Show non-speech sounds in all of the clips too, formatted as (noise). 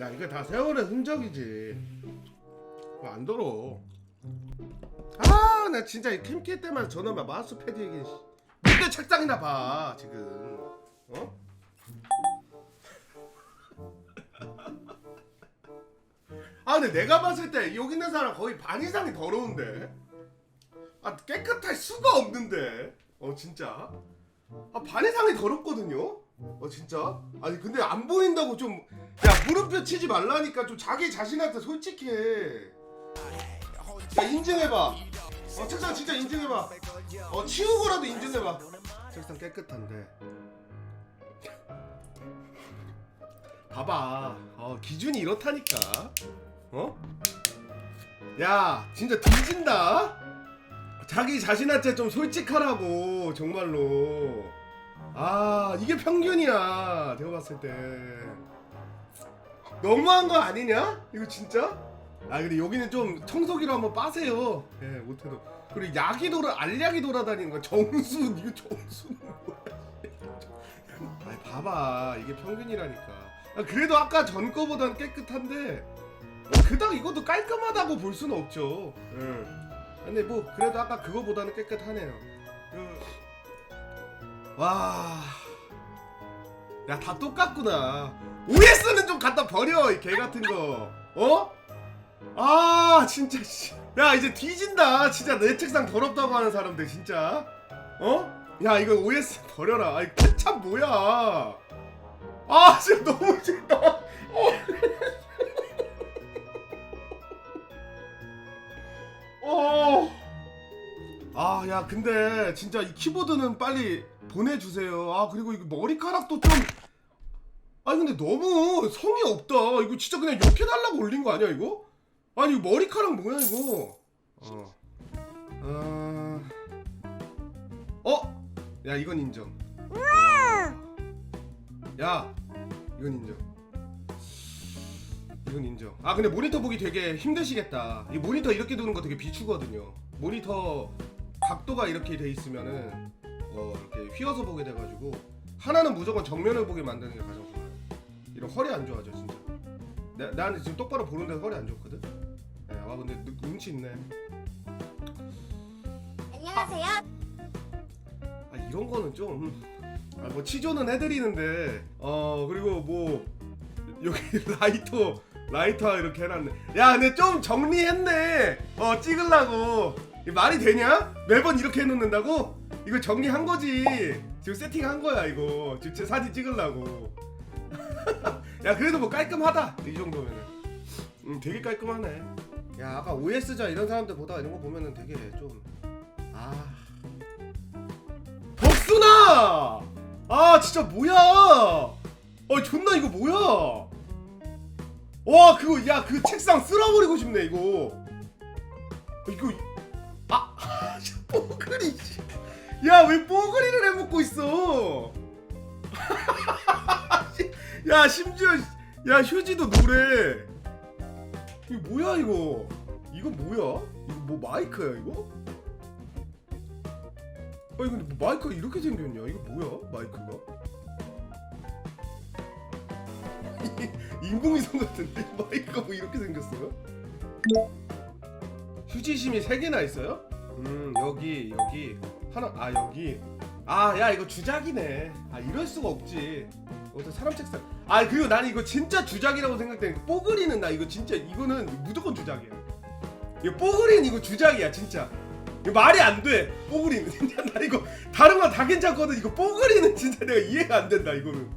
야 이게 다 세월의 흔적이지. 그거 안 더러 아나 진짜 이 캠키 때만 저놈의 마우스 패드 얘기 뭔데 책상이나 봐 지금. 어? 아 근데 내가 봤을 때 여기 있는 사람 거의 반 이상이 더러운데? 아 깨끗할 수가 없는데. 어 진짜? 아 반 이상이 더럽거든요 어 진짜? 아니 근데 안 보인다고 좀 야 물음표 치지 말라니까 좀 자기 자신한테 솔직해. 야 인증해봐. 어 책상 진짜 인증해봐. 어 치우고라도 인증해봐. 책상 깨끗한데. 봐봐. 어 기준이 이렇다니까. 어? 야 진짜 뒤진다? 자기 자신한테 좀 솔직하라고 정말로 아 이게 평균이야 내가 봤을 때. 너무한 거 아니냐? 이거 진짜? 아 근데 여기는 좀 청소기로 한번 빠세요. 예 못해도. 그리고 약이 돌아 알약이 돌아다니는 거 정순 이거 정순 뭐야? 아 봐봐. 이게 평균이라니까. 아, 그래도 아까 전 거보단 깨끗한데 뭐 그닥 이것도 깔끔하다고 볼 수는 없죠. 예. 근데 뭐 그래도 아까 그거보다는 깨끗하네요. 그... 와... 야 다 똑같구나 OS는 좀 갖다 버려 이 개 같은 거 어? 아 진짜 씨. 야 이제 뒤진다 진짜 내 책상 더럽다고 하는 사람들 진짜 어? 야 이거 OS 버려라 아이 참 뭐야 아 진짜 너무 싫다 어. 어. 아, 야, 근데 진짜 이 키보드는 빨리 보내주세요. 아, 그리고 이거 머리카락도 좀. 아, 근데 너무 성의 없다. 이거 진짜 그냥 욕해달라고 올린 거 아니야, 이거? 아니, 이거 머리카락 뭐야, 이거? 어. 어. 어? 야, 이건 인정. 야, 이건 인정. 이건 인정. 아 근데 모니터 보기 되게 힘드시겠다. 이 모니터 이렇게 두는 거 되게 비추거든요. 모니터 각도가 이렇게 돼 있으면은 어 이렇게 휘어서 보게 돼가지고 하나는 무조건 정면을 보게 만드는 게 가장 좋아요. 이런 허리 안 좋아져 진짜. 나, 나는 지금 똑바로 보는데 허리 안 좋거든. 네, 와 근데 눈- 눈치 있네. 안녕하세요. 아 이런 거는 좀. 아 뭐 치조는 해드리는데 어 그리고 뭐 여기 (laughs) 라이터 라이터 이렇게 해놨네 야 근데 좀 정리했네 어 찍으려고 말이 되냐? 매번 이렇게 해놓는다고? 이거 정리한 거지. 지금 세팅한 거야 이거. 지금 제 사진 찍으려고. (laughs) 야 그래도 뭐 깔끔하다. 이 정도면은. 음 되게 깔끔하네. 야 아까 OS자 이런 사람들 보다 이런 거 보면은 되게 좀아. 덕순아! 아 진짜 뭐야? 어 존나 이거 뭐야? 와 그거 야 그 책상 쓸어버리고 싶네 이거. 어, 이거 아 (laughs) 뽀글이 야 왜 뽀글이를 해먹고 있어? (laughs) 야 심지어 야 휴지도 노래. 이거 뭐야 이거? 이거 뭐야? 이거 뭐 마이크야 이거? 아니 근데 뭐 마이크가 이렇게 생겼냐? 이거 뭐야 마이크가? (laughs) 인공위성 같은데? 마이크가 뭐 이렇게 생겼어요? 휴지심이 세 개나 있어요? 음 여기 여기. 하나 아 여기. 아 야 이거 주작이네. 아 이럴 수가 없지. 어떤 사람 책상. 아 그리고 나는 이거 진짜 주작이라고 생각되는 게 뽀글이는 나 이거 진짜 이거는 무조건 주작이야. 이거 뽀글이는 이거 주작이야 진짜. 이거 말이 안돼. 뽀글이는. (laughs) 진짜 나 이거 다른 건 다 괜찮거든. 이거 뽀글이는 진짜 내가 이해가 안 된다 이거는.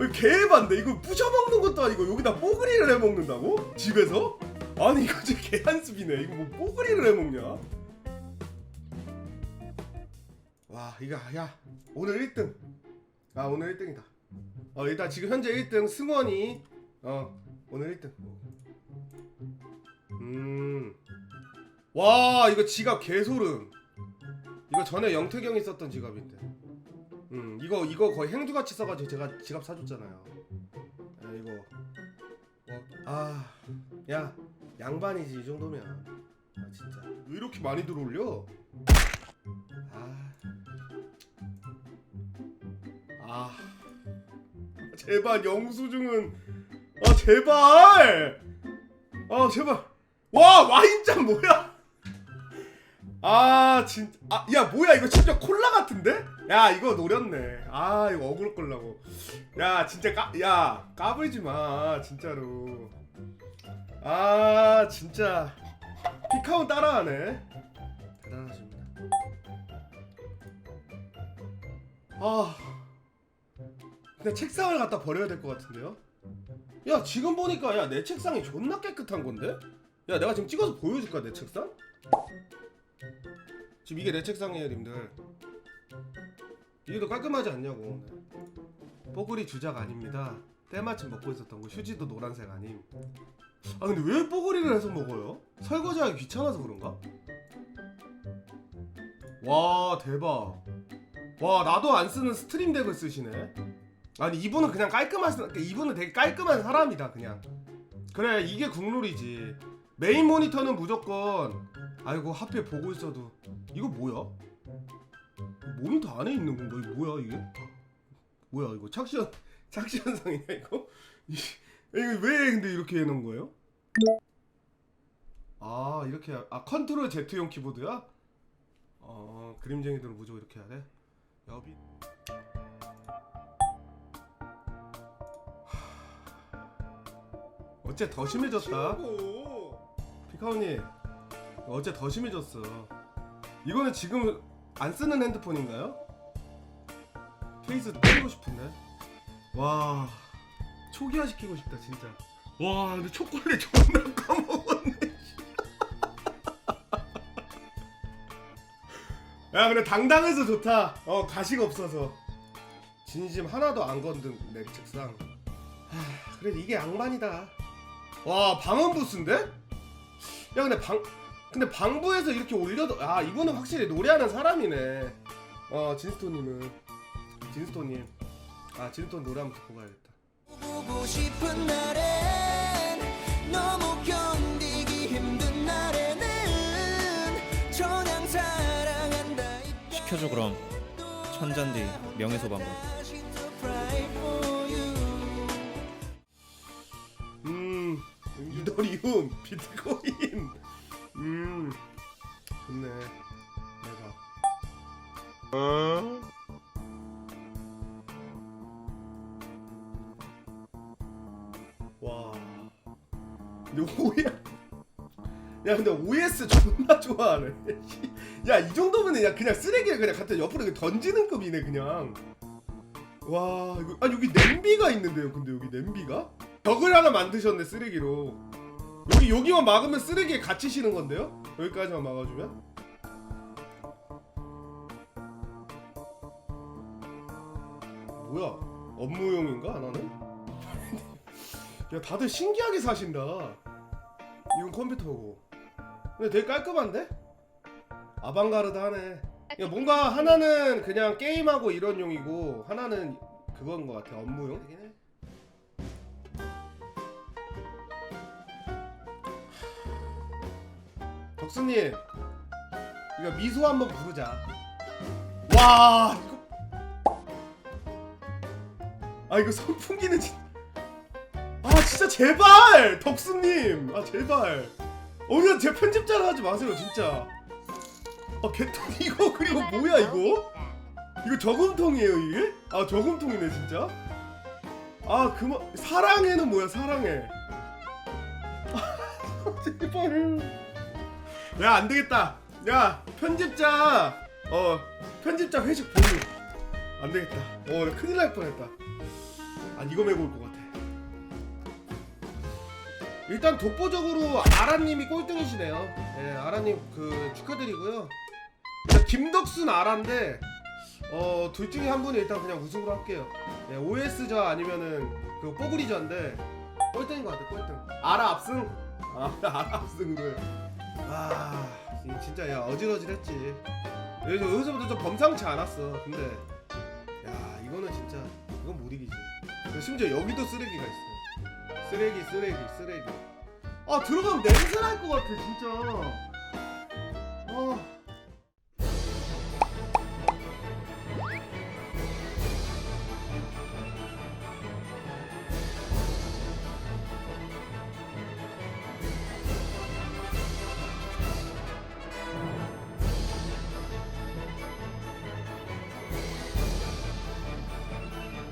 어, 개반데. 이거 부셔먹는 것도 아니고 여기다 뽀글이를 해먹는다고? 집에서? 아니 이거 진짜 (laughs) 개한습이네. 이거 뭐 뽀글이를 해먹냐? 와 이거 야 오늘 1등. 아 오늘 1등이다. 어 일단 지금 현재 1등 승원이 어 오늘 1등. 음와 이거 지갑 개소름. 이거 전에 영태경이 썼던 지갑인데. 음 이거 이거 거의 행주같이 써가지고 제가 지갑 사줬잖아요. 야, 이거. 아야 양반이지 이 정도면. 아 진짜. 왜 이렇게 많이 들어올려? 아. 아. 제발 영수증은 아 제발! 아 제발. 와 와인잔 뭐야? 아 진짜 아야 뭐야 이거 진짜 콜라 같은데? 야 이거 노렸네. 아 이거 어그로 끌라고. 야 진짜 까 야 까불지 마 진짜로. 아 진짜. 피카운 따라하네. 대단하십니다. 아 그냥 책상을 갖다 버려야 될 것 같은데요? 야 지금 보니까 야 내 책상이 존나 깨끗한 건데? 야 내가 지금 찍어서 보여줄까 내 책상? 지금 이게 내 책상이에요 님들. 이게 더 깔끔하지 않냐고. 뽀글이 주작 아닙니다. 때마침 먹고 있었던 거 휴지도 노란색 아님. 아 근데 왜 뽀글이를 해서 먹어요? 설거지하기 귀찮아서 그런가? 와 대박. 와 나도 안 쓰는 스트림 덱을 쓰시네 아니 이분은 그냥 깔끔한 사- 이분은 되게 깔끔한 사람이다 그냥 그래 이게 국룰이지 메인 모니터는 무조건 아이고 하필 보고 있어도 이거 뭐야? 모니터 안에 있는 건가? 이거 뭐야 이게? 뭐야 이거 착시현 (laughs) 착시현상이야 이거? (laughs) 이- 이거 왜 근데 이렇게 해놓은 거예요? 아 이렇게 아 컨트롤 Z용 키보드야? 어 그림쟁이들은 무조건 이렇게 해야 돼? 여비 어째 더 심해졌다? 피카오님 어째 더 심해졌어? 이거는 지금 안 쓰는 핸드폰인가요? 케이스 때리고 싶은데? 와 초기화 시키고 싶다 진짜. 와 근데 초콜릿 존나 까먹었네 야 근데 당당해서 좋다. 어 가시가 없어서. 진심 하나도 안 건든 내 책상. 하, 그래도 이게 양반이다 와 방음 부스인데? 야 근데 방 근데 방부에서 이렇게 올려도 아 이분은 확실히 노래하는 사람이네. 어 진스톤님은. 진스톤님. 아 진스톤 노래 한번 듣고 가야겠다. 보고 싶은 날엔 너무 견디기 힘든 날에는 저냥 사랑한다. 시켜줘 그럼. 천잔디 명예소방관 비트코인. 음 좋네. 내가. 와. 근데 오야 야 근데 OS 존나 좋아하네. 야 이 정도면 야 그냥 쓰레기를 그냥. 갖다 옆으로 이렇게 던지는 급이네 그냥. 와 이거 아 여기 냄비가 있는데요 근데 여기 냄비가? 벽을 하나 만드셨네 쓰레기로 여기 여기만 막으면 쓰레기에 갇히시는 건데요? 여기까지만 막아주면? 뭐야? 업무용인가 하나는? (laughs) 야 다들 신기하게 사신다. 이건 컴퓨터고. 근데 되게 깔끔한데? 아방가르드하네. 야 뭔가 하나는 그냥 게임하고 이런 용이고 하나는 그건 것 같아 업무용 덕수님 이거 미소 한번 부르자. 와. 이거 아 이거 선풍기는 진... 아 진짜 제발! 덕수님! 아 제발. 어디가 제 편집자를 하지 마세요 진짜. 아 개통 이거 그리고 뭐야 이거? 이거 저금통이에요 이게? 아 저금통이네 진짜? 아 그만 사랑해는 뭐야 사랑해? (laughs) 아, 제발 야 안되겠다. 야 편집자. 어 편집자 회식 보류 안되겠다. 어 나 큰일 날 뻔했다. 아 이거 메고 올 것 같아. 일단 독보적으로 아라님이 꼴등이시네요. 예 아라님 그 축하드리고요. 김덕순 아라인데 어 둘 중에 한 분이 일단 그냥 우승으로 할게요. 예 OS저 아니면은 그 뽀글이저인데 꼴등인 것 같아 꼴등. 아라 압승? 아 아라 압승으로 해. 아 이- 진짜 야 어질어질했지. 여기서 여기서부터 좀 범상치 않았어. 근데 야 이거는 진짜 이건 못 이기지. 심지어 여기도 쓰레기가 있어. 쓰레기 쓰레기 쓰레기. 아 들어가면 냄새 날 것 같아 진짜. 아